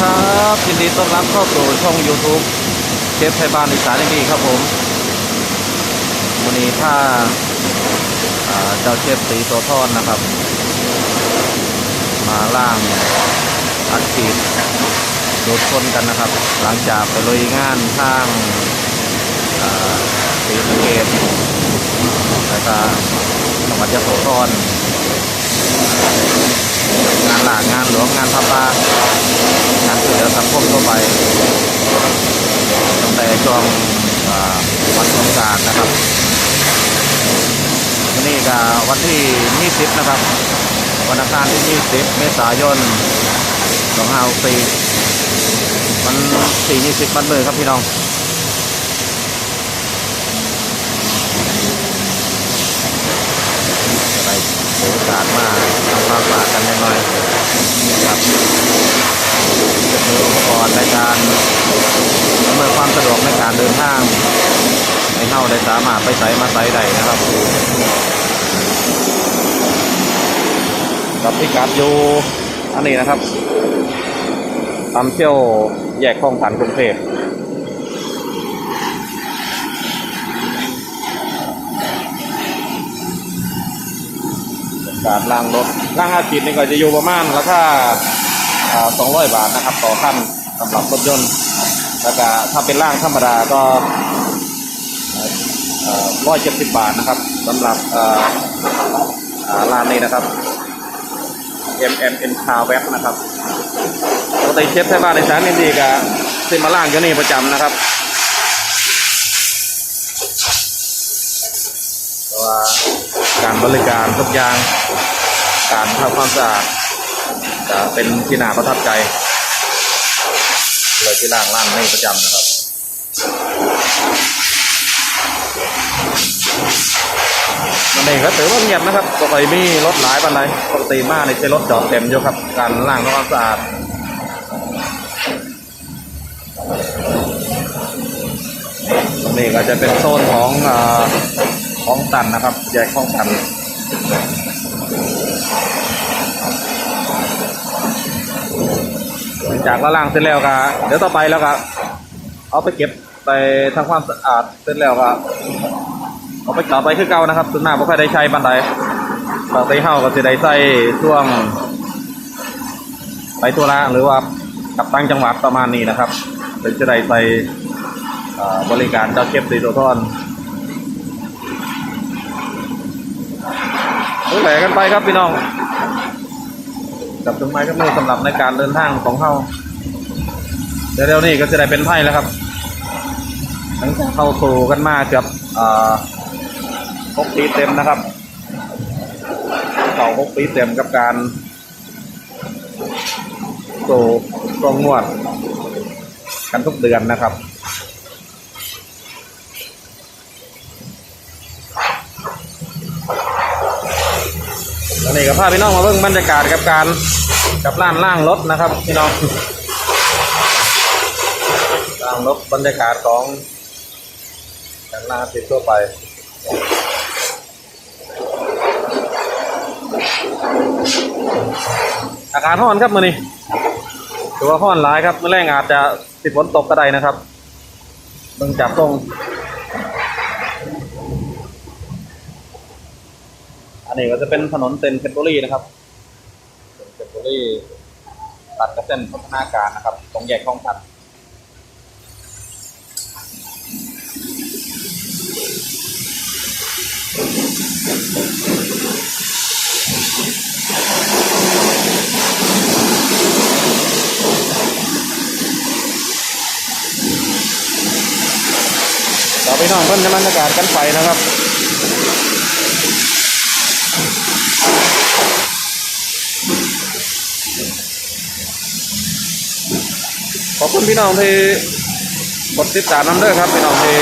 ครับยินดีต้อนรับเข้าสู่ช่อง YouTube เชฟไทยบ้านอีสานดีครับผมวันนี้ถ้าอ่าเจ้าเชฟสีโซทอนนะครับ มาล่างอัดฉีดรถชนกันนะครับ หลังจากไปลุยงานทางอ่าสีสเกตแล้วก็จังหวัดยะโสธรงานหลากงานหลวงงานพระปา งานช่วยเหลือสังคมทั่วไปตั้งแต่ช่วงวันสงการนะครับนนี้ก็วันที่ 20 นะครับ วันอังคารที่ 20 เมษายน2564วันที่20 วันเลยครับพี่น้องจะได้โอกาสมาทำความสะอาดกันหน่อยครับ อุปกรณ์ในการอำนวยความสะดวกในการเดินทางให้เข้าได้สามารถไปใส่มาใส่ได้นะครับกับพิกัดอยู่อันนี้นะครับตามเที่ยวแยกคลองตันกรุงเทพการล้างรถล้างอาชีพนี่ก็จะอยู่ประมาณราคา สองร้อยบาทนะครับ ต่อขั้นสำหรับรถยนต์แล้วก็ถ้าเป็นล่างธรรมดาก็ร้อยเจ็ดสิบบาทนะครับสำหรับเอ่ออ่าร้านนี้นะครับ M M N Car Web นะครับปกติเชฟไทยบ้านในสารนินดีกับซิมาล่างอยู่นี่ประจำนะครับเพราะว่าการบริการทุกอย่างการทำความสะอาด จะเป็นที่น่าประทับใจ เลยที่ล่างร้านนี่ประจำนะครับมันเองก็ถือว่าเงียบนะครับปกติมีรถหลายปันไดปกติมากในใช้รถจอดเต็มอยู่ครับ การล่างทำความสะอาดนี้ก็จะเป็นโซนของอของตันนะครับ แยกของตัน หลัง จากละล่างเสร็จแล้วก็เดี๋ยวต่อไปแล้วก็เอาไปเก็บไปทำความสะอาดเสร็จแล้วก็เอาไปจอดไปคือเก่านะครับส่วนมากไม่ค่อยได้ใช้บันไดบางทีเฮาก็จะได้ใช้ช่วงไปธุระหรือว่ากลับต่างจังหวัดประมาณนี้นะครับถึงจะได้ใส่บริการเจ้าเก็บดีโดทอนรู้แหลกันไปครับพี่น้อง กับเครื่องไม้เครื่องมือสำหรับในการเดินทางของเขาเดี๋ยวๆนี้ก็จะได้เป็นไพ่แล้วครับหลังจากเข้าสู่กันมาเกือบหกปีเต็มนะครับเข้าหกปีเต็มกับการสู่กองงวดกันทุกเดือนนะครับ นี้ก็พาพี่น้องมาเบิ่งบรรยากาศกับการกับร้านล่างรถนะครับพี่น้องล่างรถบรรยากาศของการล่างติดทั่วไปอากาศร้อนครับมื่อนี้ถือว่าร้อนหลายครับเมื่อแรงอาจจะติดฝนตกก็ได้นะครับเบิ่งจากตรง นนี้ก็จะเป็นถนนเซนเพชรบุรีนะครับเซนเพชรบุรีตัดกับเส้นพัฒนาการนะครับ ตรงแยกคลองตันต่อไปนองเพิ่นจะบรรยากาศกันไฟนะครับ ขอบ คุณพี่น้องที่กดติดตามน้ำเด้อครับพี่น้องที่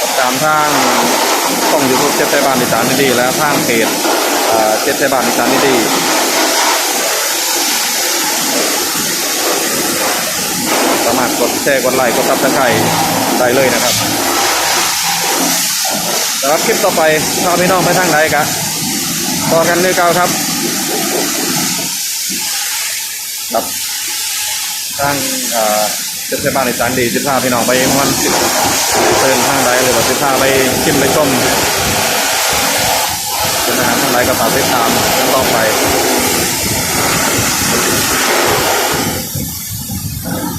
กดตามทางช่องยูทูบเจ็ดไทยบ้านอีสานดีและทางเพจเจ็ดไทยบ้านอีสานดีสามารถกดแชร์กดไลค์กดซับสไครต์ได้เลยนะครับสำหรับคลิปต่อไปถ้าพี่น้องไปทางไหนกะต่อกันด้วยเก่าครับครับ ทางเอ่อเทศบาลในสานดีสิบห้าพี่น้องไปมันสิบเติมทางใดหรือว่าสิบห้าไปชิมไปชมเป็นอาหารทางใดก็ฝากติดตามกันต่อไป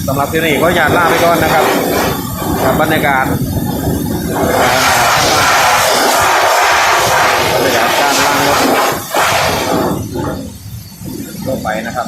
สำหรับที่นี่ก็อยากลาไปก่อนนะครับกับบรรยากาศบรรยากาศการล่างรถทั่วไปนะครับ